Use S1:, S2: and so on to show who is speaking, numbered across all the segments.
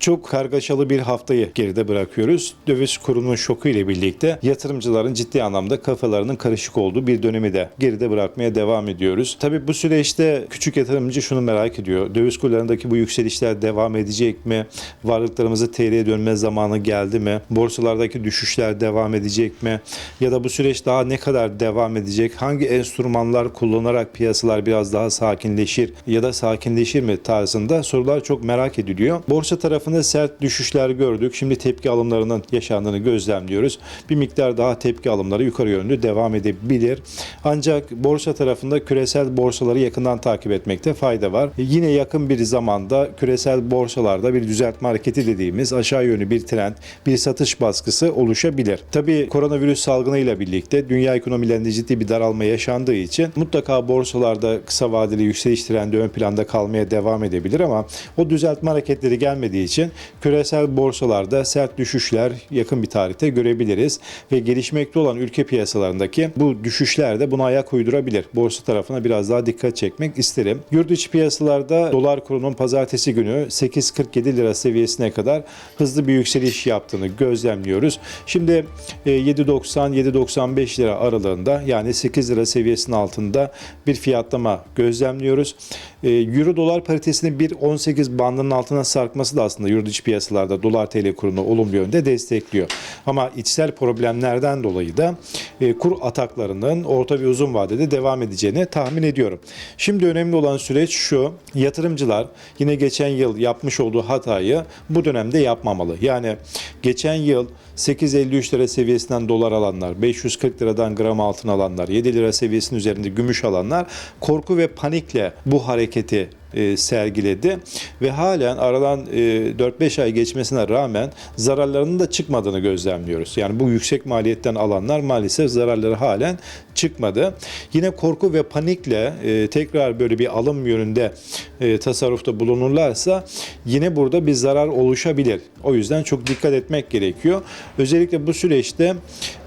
S1: Çok kargaşalı bir haftayı geride bırakıyoruz. Döviz kurunun şoku ile birlikte yatırımcıların ciddi anlamda kafalarının karışık olduğu bir dönemi de geride bırakmaya devam ediyoruz. Tabii bu süreçte küçük yatırımcı şunu merak ediyor. Döviz kurlarındaki bu yükselişler devam edecek mi? Varlıklarımızı TL'ye dönme zamanı geldi mi? Borsalardaki düşüşler devam edecek mi? Ya da bu süreç daha ne kadar devam edecek? Hangi enstrümanlar kullanarak piyasalar biraz daha sakinleşir ya da sakinleşir mi tarzında sorular çok merak ediliyor. Borsa tarafında sert düşüşler gördük. Şimdi tepki alımlarının yaşandığını gözlemliyoruz. Bir miktar daha tepki alımları yukarı yönlü devam edebilir. Ancak borsa tarafında küresel borsaları yakından takip etmekte fayda var. Yine yakın bir zamanda küresel borsalarda bir düzeltme hareketi dediğimiz aşağı yönlü bir trend, bir satış baskısı oluşabilir. Tabii koronavirüs salgınıyla birlikte dünya ekonomilerinde ciddi bir daralma yaşandığı için mutlaka borsalarda kısa vadeli yükseliş trendi ön planda kalmaya devam edebilir ama o düzeltme hareketleri gelmediği için küresel borsalarda sert düşüşler yakın bir tarihte görebiliriz ve gelişmekte olan ülke piyasalarındaki bu düşüşler de buna ayak uydurabilir. Borsa tarafına biraz daha dikkat çekmek isterim. Yurt içi piyasalarda dolar kurunun pazartesi günü 8.47 lira seviyesine kadar hızlı bir yükseliş yaptığını gözlemliyoruz. Şimdi e, 7.90-7.95 lira aralığında yani 8 lira seviyesinin altında bir fiyatlama gözlemliyoruz. E, Euro dolar paritesinin 1.18 bandının altına sarkması da aslında yurt içi piyasalarda dolar TL kurunu olumlu yönde destekliyor. Ama içsel problemlerden dolayı da e, kur ataklarının orta ve uzun vadede devam edeceğini tahmin ediyorum. Şimdi önemli olan süreç şu. Yatırımcılar yine geçen yıl yapmış olduğu hatayı bu dönemde yapmamalı. Yani geçen yıl 8.53 lira seviyesinden dolar alanlar, 540 liradan gram altın alanlar, 7 lira seviyesinin üzerinde gümüş alanlar korku ve panikle bu hareketi e, sergiledi ve halen aradan e, 4-5 ay geçmesine rağmen zararlarının da çıkmadığını gözlemliyoruz. Yani bu yüksek maliyetten alanlar maalesef zararları halen çıkmadı. Yine korku ve panikle e, tekrar böyle bir alım yönünde e, tasarrufta bulunurlarsa yine burada bir zarar oluşabilir. O yüzden çok dikkat etmek gerekiyor. Özellikle bu süreçte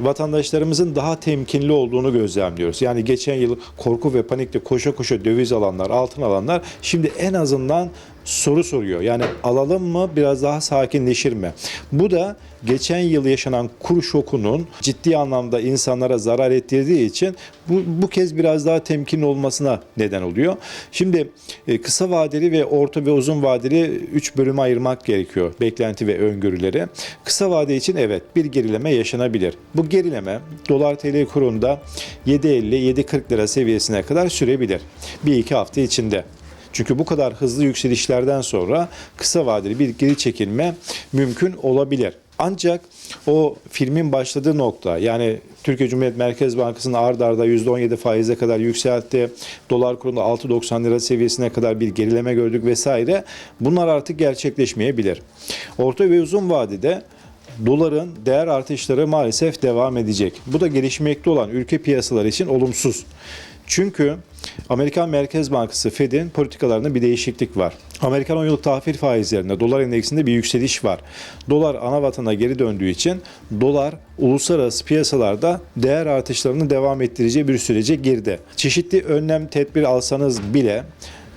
S1: vatandaşlarımızın daha temkinli olduğunu gözlemliyoruz. Yani geçen yıl korku ve panikle koşa koşa döviz alanlar, altın alanlar şimdi en azından soru soruyor. Yani alalım mı biraz daha sakinleşir mi? Bu da geçen yıl yaşanan kur şokunun ciddi anlamda insanlara zarar ettirdiği için bu, bu kez biraz daha temkinli olmasına neden oluyor. Şimdi e, kısa vadeli ve orta ve uzun vadeli 3 bölüme ayırmak gerekiyor beklenti ve öngörüleri. Kısa vade için evet bir gerileme yaşanabilir. Bu gerileme dolar TL kurunda 7.50-7.40 lira seviyesine kadar sürebilir. Bir iki hafta içinde. Çünkü bu kadar hızlı yükselişlerden sonra kısa vadeli bir geri çekilme mümkün olabilir. Ancak o filmin başladığı nokta yani Türkiye Cumhuriyet Merkez Bankası'nın ard arda %17 faize kadar yükseltti. Dolar kurunda 6.90 lira seviyesine kadar bir gerileme gördük vesaire. Bunlar artık gerçekleşmeyebilir. Orta ve uzun vadede doların değer artışları maalesef devam edecek. Bu da gelişmekte olan ülke piyasaları için olumsuz. Çünkü Amerikan Merkez Bankası Fed'in politikalarında bir değişiklik var. Amerikan 10 yıllık tahvil faizlerinde dolar endeksinde bir yükseliş var. Dolar ana vatana geri döndüğü için dolar uluslararası piyasalarda değer artışlarını devam ettireceği bir sürece girdi. Çeşitli önlem tedbir alsanız bile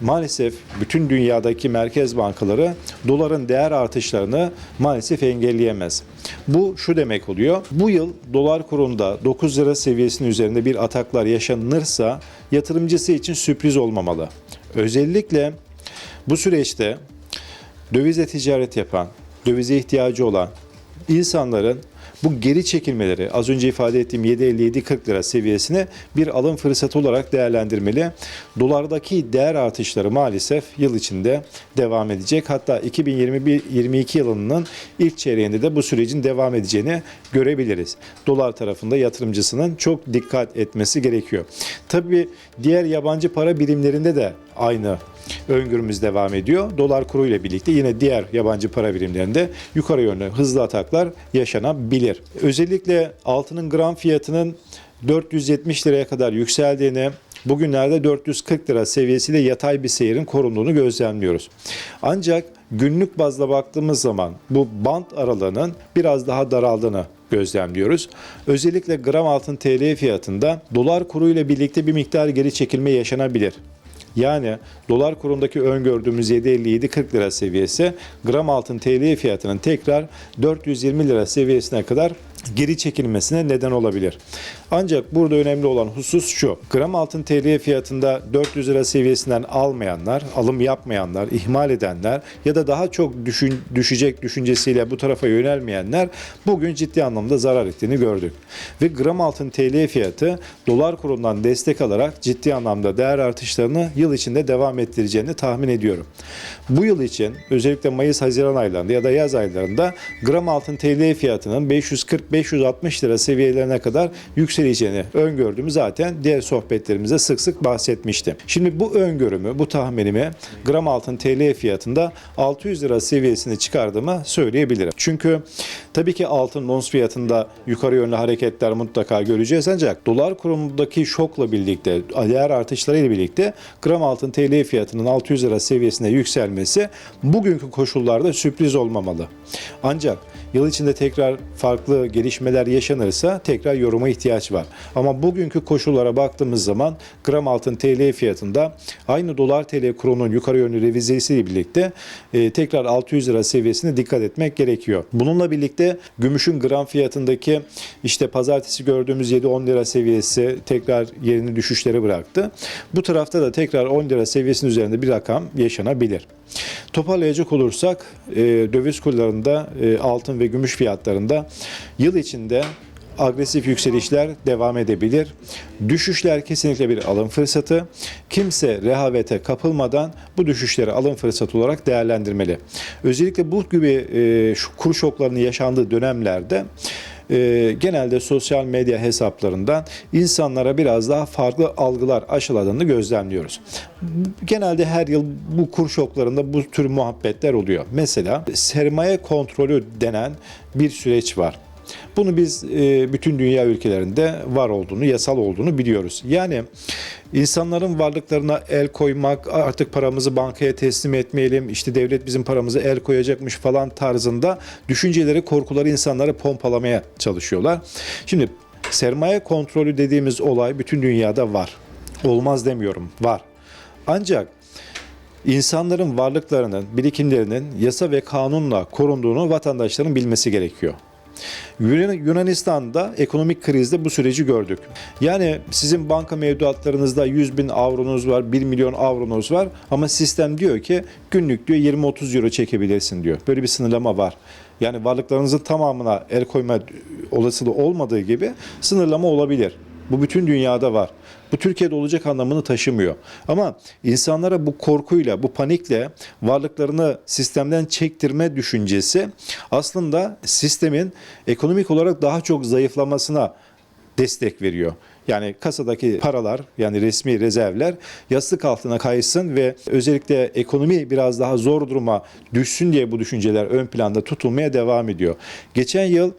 S1: maalesef bütün dünyadaki merkez bankaları doların değer artışlarını maalesef engelleyemez. Bu şu demek oluyor. Bu yıl dolar kurunda 9 lira seviyesinin üzerinde bir ataklar yaşanırsa yatırımcısı için sürpriz olmamalı. Özellikle bu süreçte dövizle ticaret yapan, dövize ihtiyacı olan insanların bu geri çekilmeleri az önce ifade ettiğim 7.57-40 lira seviyesini bir alım fırsatı olarak değerlendirmeli. Dolardaki değer artışları maalesef yıl içinde devam edecek. Hatta 2021-22 yılının ilk çeyreğinde de bu sürecin devam edeceğini görebiliriz. Dolar tarafında yatırımcısının çok dikkat etmesi gerekiyor. Tabii diğer yabancı para birimlerinde de aynı öngörümüz devam ediyor. Dolar kuru ile birlikte yine diğer yabancı para birimlerinde yukarı yönlü hızlı ataklar yaşanabilir. Özellikle altının gram fiyatının 470 liraya kadar yükseldiğini, bugünlerde 440 lira seviyesiyle yatay bir seyrin korunduğunu gözlemliyoruz. Ancak günlük bazda baktığımız zaman bu bant aralığının biraz daha daraldığını gözlemliyoruz. Özellikle gram altın TL fiyatında dolar kuru ile birlikte bir miktar geri çekilme yaşanabilir. Yani dolar kurundaki öngördüğümüz 7.57-40 lira seviyesi gram altın TL fiyatının tekrar 420 lira seviyesine kadar geri çekilmesine neden olabilir. Ancak burada önemli olan husus şu. Gram altın TL fiyatında 400 lira seviyesinden almayanlar, alım yapmayanlar, ihmal edenler ya da daha çok düşün, düşecek düşüncesiyle bu tarafa yönelmeyenler bugün ciddi anlamda zarar ettiğini gördük. Ve gram altın TL fiyatı dolar kurundan destek alarak ciddi anlamda değer artışlarını yıl içinde devam ettireceğini tahmin ediyorum. Bu yıl için özellikle Mayıs-Haziran aylarında ya da yaz aylarında gram altın TL fiyatının 540-560 lira seviyelerine kadar yükseleceğini öngördüğümü zaten diğer sohbetlerimizde sık sık bahsetmiştim. Şimdi bu öngörümü, bu tahminimi gram altın TL fiyatında 600 lira seviyesini çıkardığımı söyleyebilirim. Çünkü tabii ki altın ons fiyatında yukarı yönlü hareketler mutlaka göreceğiz ancak dolar kurumundaki şokla birlikte, değer artışlarıyla birlikte gram altın TL fiyatının 600 lira seviyesine yükselmesi bugünkü koşullarda sürpriz olmamalı. Ancak yıl içinde tekrar farklı gelişmeler yaşanırsa tekrar yoruma ihtiyaç var. Ama bugünkü koşullara baktığımız zaman gram altın TL fiyatında aynı dolar TL kurunun yukarı yönlü revizesiyle birlikte e, tekrar 600 lira seviyesine dikkat etmek gerekiyor. Bununla birlikte gümüşün gram fiyatındaki işte pazartesi gördüğümüz 7-10 lira seviyesi tekrar yerini düşüşlere bıraktı. Bu tarafta da tekrar 10 lira seviyesinin üzerinde bir rakam yaşanabilir. Toparlayacak olursak e, döviz kurlarında e, altın ve gümüş fiyatlarında yıl içinde agresif yükselişler devam edebilir. Düşüşler kesinlikle bir alım fırsatı. Kimse rehavete kapılmadan bu düşüşleri alım fırsatı olarak değerlendirmeli. Özellikle bu gibi e, şu kur şoklarının yaşandığı dönemlerde e, genelde sosyal medya hesaplarından insanlara biraz daha farklı algılar aşıladığını gözlemliyoruz. Genelde her yıl bu kur şoklarında bu tür muhabbetler oluyor. Mesela sermaye kontrolü denen bir süreç var. Bunu biz e, bütün dünya ülkelerinde var olduğunu, yasal olduğunu biliyoruz. Yani insanların varlıklarına el koymak, artık paramızı bankaya teslim etmeyelim, işte devlet bizim paramızı el koyacakmış falan tarzında düşünceleri, korkuları insanlara pompalamaya çalışıyorlar. Şimdi sermaye kontrolü dediğimiz olay bütün dünyada var. Olmaz demiyorum, var. Ancak insanların varlıklarının, birikimlerinin yasa ve kanunla korunduğunu vatandaşların bilmesi gerekiyor. Yunan- Yunanistan'da ekonomik krizde bu süreci gördük. Yani sizin banka mevduatlarınızda 100 bin avronuz var, 1 milyon avronuz var ama sistem diyor ki günlük diyor 20-30 euro çekebilirsin diyor. Böyle bir sınırlama var. Yani varlıklarınızın tamamına el koyma olasılığı olmadığı gibi sınırlama olabilir. Bu bütün dünyada var. Bu Türkiye'de olacak anlamını taşımıyor. Ama insanlara bu korkuyla, bu panikle varlıklarını sistemden çektirme düşüncesi aslında sistemin ekonomik olarak daha çok zayıflamasına destek veriyor. Yani kasadaki paralar yani resmi rezervler yastık altına kaysın ve özellikle ekonomi biraz daha zor duruma düşsün diye bu düşünceler ön planda tutulmaya devam ediyor. Geçen yıl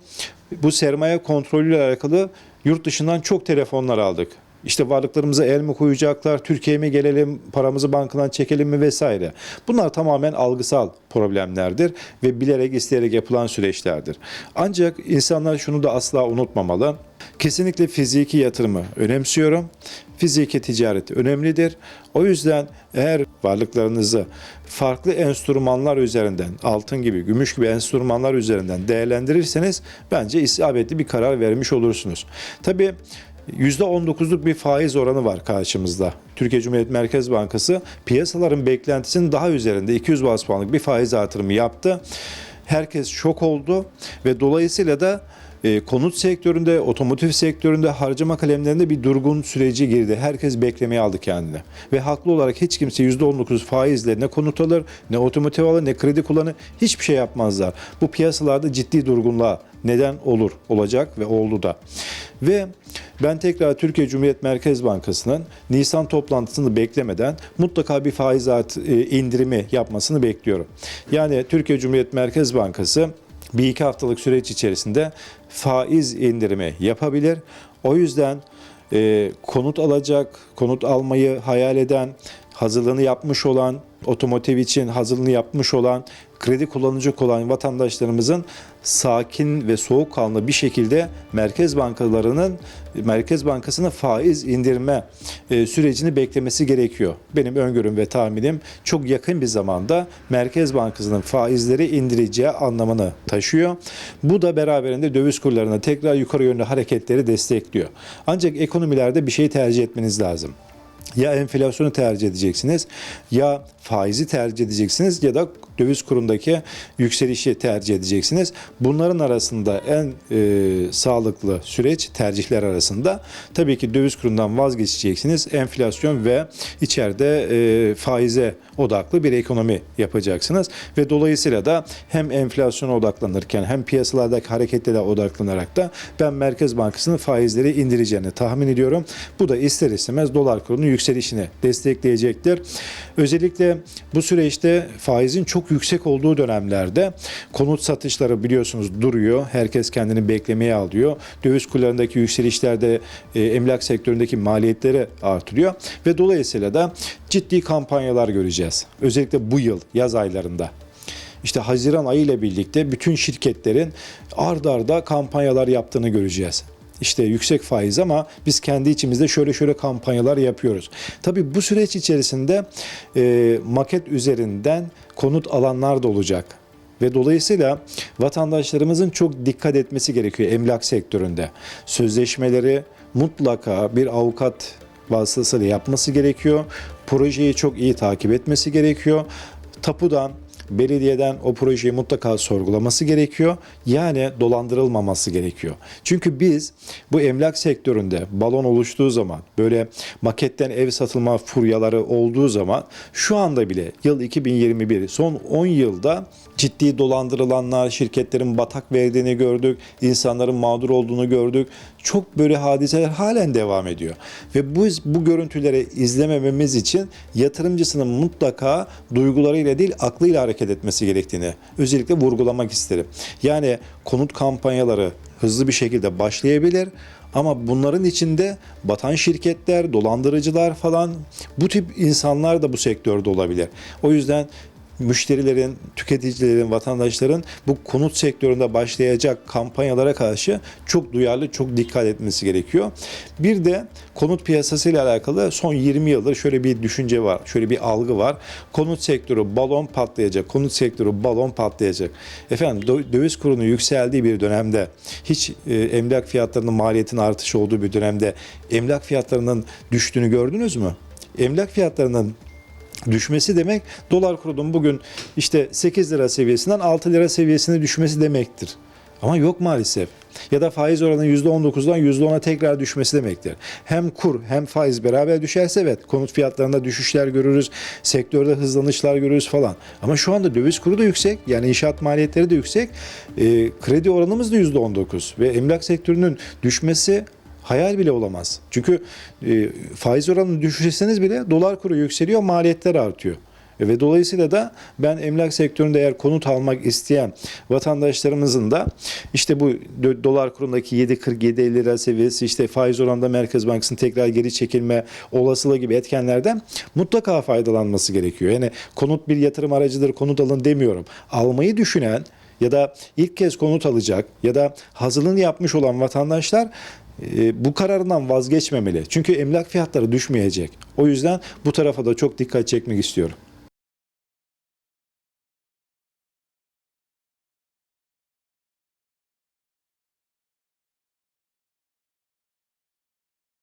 S1: bu sermaye kontrolüyle alakalı yurt dışından çok telefonlar aldık. İşte varlıklarımıza el mi koyacaklar, Türkiye'ye mi gelelim, paramızı bankadan çekelim mi vesaire. Bunlar tamamen algısal problemlerdir ve bilerek isteyerek yapılan süreçlerdir. Ancak insanlar şunu da asla unutmamalı. Kesinlikle fiziki yatırımı önemsiyorum. Fiziki ticaret önemlidir. O yüzden eğer varlıklarınızı farklı enstrümanlar üzerinden, altın gibi, gümüş gibi enstrümanlar üzerinden değerlendirirseniz bence isabetli bir karar vermiş olursunuz. Tabii %19'luk bir faiz oranı var karşımızda. Türkiye Cumhuriyet Merkez Bankası piyasaların beklentisinin daha üzerinde 200 bas puanlık bir faiz artırımı yaptı. Herkes şok oldu ve dolayısıyla da e, konut sektöründe, otomotiv sektöründe, harcama kalemlerinde bir durgun süreci girdi. Herkes beklemeye aldı kendini. Ve haklı olarak hiç kimse %19 faizle ne konut alır, ne otomotiv alır, ne kredi kullanır, hiçbir şey yapmazlar. Bu piyasalarda ciddi durgunluğa neden olur, olacak ve oldu da. Ve ben tekrar Türkiye Cumhuriyet Merkez Bankası'nın Nisan toplantısını beklemeden mutlaka bir faiz e, indirimi yapmasını bekliyorum. Yani Türkiye Cumhuriyet Merkez Bankası bir iki haftalık süreç içerisinde faiz indirimi yapabilir. O yüzden e, konut alacak, konut almayı hayal eden, hazırlığını yapmış olan, otomotiv için hazırlığını yapmış olan, kredi kullanacak olan vatandaşlarımızın sakin ve soğukkanlı bir şekilde Merkez Bankalarının Merkez Bankası'nın faiz indirme e, sürecini beklemesi gerekiyor. Benim öngörüm ve tahminim çok yakın bir zamanda Merkez Bankası'nın faizleri indireceği anlamını taşıyor. Bu da beraberinde döviz kurlarına tekrar yukarı yönlü hareketleri destekliyor. Ancak ekonomilerde bir şey tercih etmeniz lazım. Ya enflasyonu tercih edeceksiniz, ya faizi tercih edeceksiniz ya da döviz kurundaki yükselişi tercih edeceksiniz. Bunların arasında en e, sağlıklı süreç tercihler arasında tabii ki döviz kurundan vazgeçeceksiniz. Enflasyon ve içeride e, faize odaklı bir ekonomi yapacaksınız ve dolayısıyla da hem enflasyona odaklanırken hem piyasalardaki hareketlere odaklanarak da ben Merkez Bankası'nın faizleri indireceğini tahmin ediyorum. Bu da ister istemez dolar kurunun yükselişini destekleyecektir. Özellikle bu süreçte faizin çok yüksek olduğu dönemlerde konut satışları biliyorsunuz duruyor. Herkes kendini beklemeye alıyor. Döviz kurlarındaki yükselişlerde e, emlak sektöründeki maliyetleri artırıyor ve dolayısıyla da ciddi kampanyalar göreceğiz. Özellikle bu yıl yaz aylarında. İşte Haziran ayı ile birlikte bütün şirketlerin ard arda kampanyalar yaptığını göreceğiz. İşte yüksek faiz ama biz kendi içimizde şöyle şöyle kampanyalar yapıyoruz. Tabii bu süreç içerisinde e, maket üzerinden konut alanlar da olacak. Ve dolayısıyla vatandaşlarımızın çok dikkat etmesi gerekiyor emlak sektöründe. Sözleşmeleri mutlaka bir avukat vasıtasıyla yapması gerekiyor. Projeyi çok iyi takip etmesi gerekiyor. Tapudan, belediyeden o projeyi mutlaka sorgulaması gerekiyor. Yani dolandırılmaması gerekiyor. Çünkü biz bu emlak sektöründe balon oluştuğu zaman böyle maketten ev satılma furyaları olduğu zaman şu anda bile yıl 2021 son 10 yılda ciddi dolandırılanlar, şirketlerin batak verdiğini gördük, insanların mağdur olduğunu gördük. Çok böyle hadiseler halen devam ediyor. Ve bu, bu görüntüleri izlemememiz için yatırımcısının mutlaka duygularıyla değil aklıyla hareket etmesi gerektiğini özellikle vurgulamak isterim. Yani konut kampanyaları hızlı bir şekilde başlayabilir ama bunların içinde batan şirketler, dolandırıcılar falan bu tip insanlar da bu sektörde olabilir. O yüzden müşterilerin, tüketicilerin, vatandaşların bu konut sektöründe başlayacak kampanyalara karşı çok duyarlı, çok dikkat etmesi gerekiyor. Bir de konut piyasası ile alakalı son 20 yıldır şöyle bir düşünce var, şöyle bir algı var. Konut sektörü balon patlayacak, konut sektörü balon patlayacak. Efendim dö- döviz kurunun yükseldiği bir dönemde, hiç e, emlak fiyatlarının maliyetin artışı olduğu bir dönemde emlak fiyatlarının düştüğünü gördünüz mü? Emlak fiyatlarının düşmesi demek dolar kurunun bugün işte 8 lira seviyesinden 6 lira seviyesine düşmesi demektir. Ama yok maalesef. Ya da faiz oranının %19'dan %10'a tekrar düşmesi demektir. Hem kur hem faiz beraber düşerse evet konut fiyatlarında düşüşler görürüz, sektörde hızlanışlar görürüz falan. Ama şu anda döviz kuru da yüksek, yani inşaat maliyetleri de yüksek, e, kredi oranımız da %19 ve emlak sektörünün düşmesi hayal bile olamaz. Çünkü e, faiz oranını düşürseniz bile dolar kuru yükseliyor, maliyetler artıyor. Ve dolayısıyla da ben emlak sektöründe eğer konut almak isteyen vatandaşlarımızın da işte bu dolar kurundaki 7.47 lira seviyesi işte faiz oranında Merkez Bankası'nın tekrar geri çekilme olasılığı gibi etkenlerden mutlaka faydalanması gerekiyor. Yani konut bir yatırım aracıdır, konut alın demiyorum. Almayı düşünen ya da ilk kez konut alacak ya da hazırlığını yapmış olan vatandaşlar e, bu kararından vazgeçmemeli. Çünkü emlak fiyatları düşmeyecek. O yüzden bu tarafa da çok dikkat çekmek istiyorum.